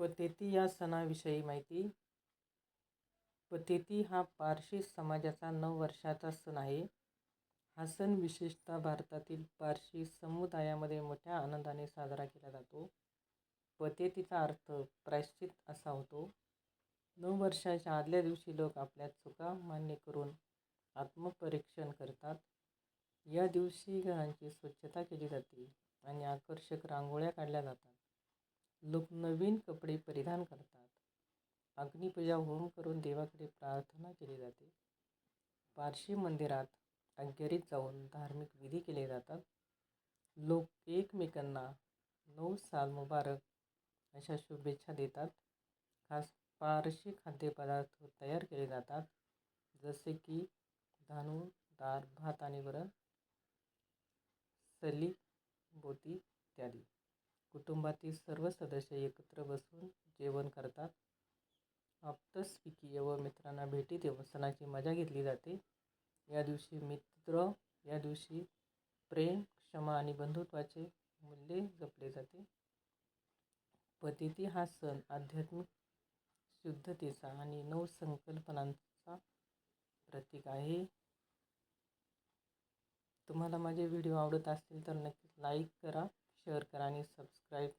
पतेती या सणाविषयी माहिती. पतेती हा पारशी समाजाचा नऊ वर्षाचा सण आहे. हा सण विशेषतः भारतातील पारशी समुदायामध्ये मोठ्या आनंदाने साजरा केला जातो. पतेतीचा अर्थ प्रायश्चित असा होतो. नऊ वर्षाच्या आदल्या दिवशी लोक आपल्या चुका मान्य करून आत्मपरीक्षण करतात. या दिवशी घरांची स्वच्छता केली जाते आणि आकर्षक रांगोळ्या काढल्या जातात. लोक नवीन कपडे परिधान करतात. अग्निपूजा होम करून देवाकडे प्रार्थना केली जाते. पारशी मंदिरात अग्यारीत जाऊन धार्मिक विधी केले जातात. लोक एकमेकांना नऊ साल मुबारक अशा शुभेच्छा देतात. खास पारशी खाद्यपदार्थ तयार केले जातात. जसे की धानू डाळ भात आणि वरण सली बोती इत्यादी. कुटुंबातील सर्व सदस्य एकत्र बसून जेवण करतात. आप्तस्पिकीय व मित्रांना भेटी देऊन सणाची मजा घेतली जाते. या दिवशी मित्र या दिवशी प्रेम क्षमा आणि बंधुत्वाचे मूल्य जपले जाते. पतिती हा सण आध्यात्मिक शुद्धतेचा आणि नवसंकल्पनांचा प्रतीक आहे. तुम्हाला माझे व्हिडिओ आवडत असतील तर नक्कीच लाईक करा. शेअर करा आणि सबस्क्राईब